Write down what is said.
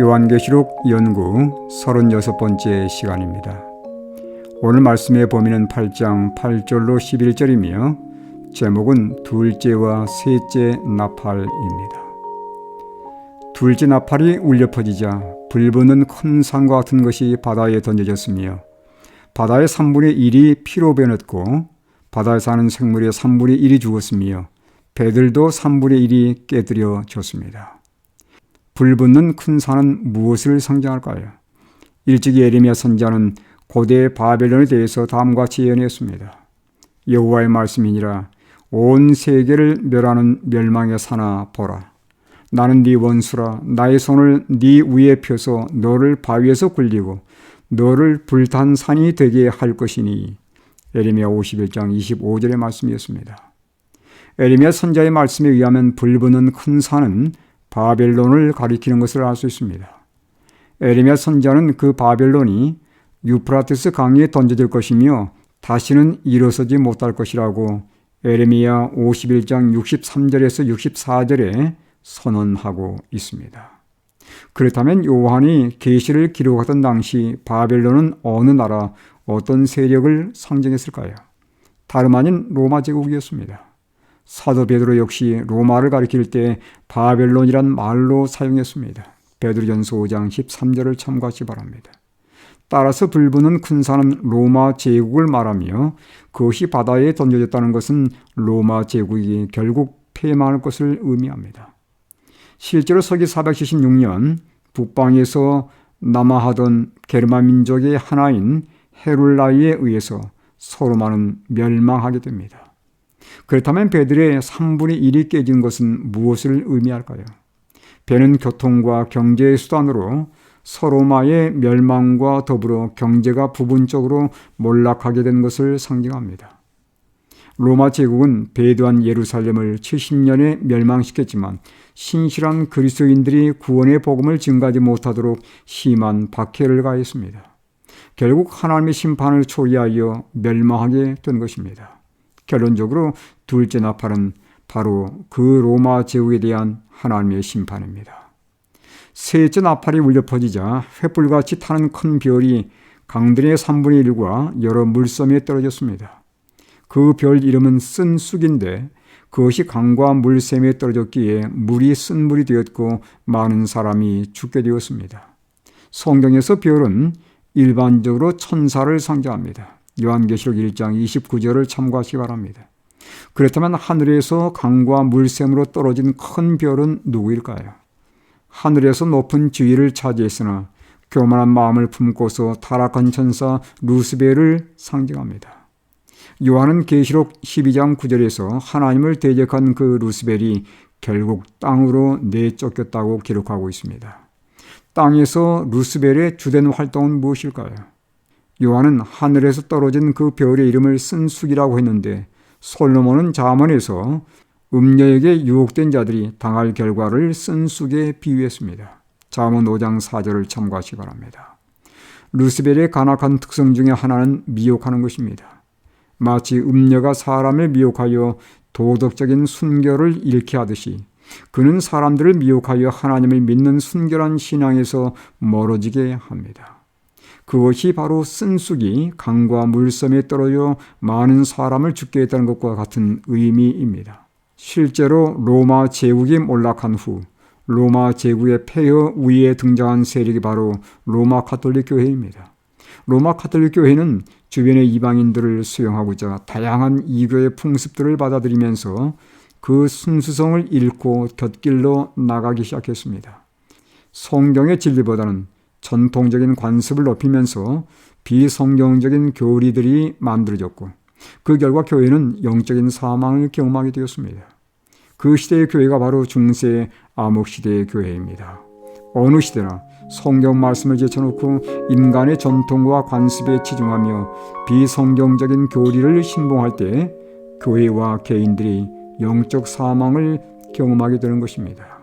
요한계시록 연구 36번째 시간입니다. 오늘 말씀의 범위는 8장 8절로 11절이며 제목은 둘째와 셋째 나팔입니다. 둘째 나팔이 울려 퍼지자 불붙는 큰 산과 같은 것이 바다에 던져졌으며 바다의 3분의 1이 피로 변했고 바다에 사는 생물의 3분의 1이 죽었으며 배들도 3분의 1이 깨뜨려졌습니다. 불붙는 큰 산은 무엇을 상징할까요? 일찍이 예레미야 선자는 고대 바벨론에 대해서 다음과 같이 예언했습니다. 여호와의 말씀이니라 온 세계를 멸하는 멸망의 산아 보라. 나는 네 원수라 나의 손을 네 위에 펴서 너를 바위에서 굴리고 너를 불탄 산이 되게 할 것이니 에레미야 51장 25절의 말씀이었습니다. 에레미야 선자의 말씀에 의하면 불붙는 큰 산은 바벨론을 가리키는 것을 알 수 있습니다. 에레미야 선자는 그 바벨론이 유프라테스 강에 던져질 것이며 다시는 일어서지 못할 것이라고 에레미야 51장 63절에서 64절에 선언하고 있습니다. 그렇다면 요한이 계시를 기록하던 당시 바벨론은 어느 나라 어떤 세력을 상징했을까요? 다름 아닌 로마 제국이었습니다. 사도 베드로 역시 로마를 가리킬 때 바벨론이란 말로 사용했습니다. 베드로전서 5장 13절을 참고하시 바랍니다. 따라서 불붙는 큰 산은 로마 제국을 말하며 그것이 바다에 던져졌다는 것은 로마 제국이 결국 폐망할 것을 의미합니다. 실제로 서기 476년 북방에서 남하하던 게르만 민족의 하나인 헤룰라이에 의해서 소로마는 멸망하게 됩니다. 그렇다면 배들의 3분의 1이 깨진 것은 무엇을 의미할까요? 배는 교통과 경제의 수단으로 서로마의 멸망과 더불어 경제가 부분적으로 몰락하게 된 것을 상징합니다. 로마 제국은 배도한 예루살렘을 70년에 멸망시켰지만 신실한 그리스도인들이 구원의 복음을 증가하지 못하도록 심한 박해를 가했습니다. 결국 하나님의 심판을 초래하여 멸망하게 된 것입니다. 결론적으로 둘째 나팔은 바로 그 로마 제국에 대한 하나님의 심판입니다. 셋째 나팔이 울려 퍼지자 횃불같이 타는 큰 별이 강들의 3분의 1과 여러 물섬에 떨어졌습니다. 그 별 이름은 쓴쑥인데 그것이 강과 물샘에 떨어졌기에 물이 쓴 물이 되었고 많은 사람이 죽게 되었습니다. 성경에서 별은 일반적으로 천사를 상징합니다. 요한계시록 1장 29절을 참고하시기 바랍니다. 그렇다면 하늘에서 강과 물샘으로 떨어진 큰 별은 누구일까요? 하늘에서 높은 지위를 차지했으나 교만한 마음을 품고서 타락한 천사 루스벨을 상징합니다. 요한은 계시록 12장 9절에서 하나님을 대적한 그 루스벨이 결국 땅으로 내쫓겼다고 기록하고 있습니다. 땅에서 루스벨의 주된 활동은 무엇일까요? 요한은 하늘에서 떨어진 그 별의 이름을 쓴숙이라고 했는데 솔로몬은 자문에서 음녀에게 유혹된 자들이 당할 결과를 쓴숙에 비유했습니다. 자문 5장 4절을 참고하시기 바랍니다. 루스벨의 간악한 특성 중에 하나는 미혹하는 것입니다. 마치 음녀가 사람을 미혹하여 도덕적인 순결을 잃게 하듯이 그는 사람들을 미혹하여 하나님을 믿는 순결한 신앙에서 멀어지게 합니다. 그것이 바로 쓴쑥이 강과 물섬에 떨어져 많은 사람을 죽게 했다는 것과 같은 의미입니다. 실제로 로마 제국이 몰락한 후 로마 제국의 폐허 위에 등장한 세력이 바로 로마 카톨릭 교회입니다. 로마 카톨릭 교회는 주변의 이방인들을 수용하고자 다양한 이교의 풍습들을 받아들이면서 그 순수성을 잃고 곁길로 나가기 시작했습니다. 성경의 진리보다는 전통적인 관습을 높이면서 비성경적인 교리들이 만들어졌고 그 결과 교회는 영적인 사망을 경험하게 되었습니다. 그 시대의 교회가 바로 중세 암흑 시대의 교회입니다. 어느 시대나 성경 말씀을 제쳐놓고 인간의 전통과 관습에 치중하며 비성경적인 교리를 신봉할 때 교회와 개인들이 영적 사망을 경험하게 되는 것입니다.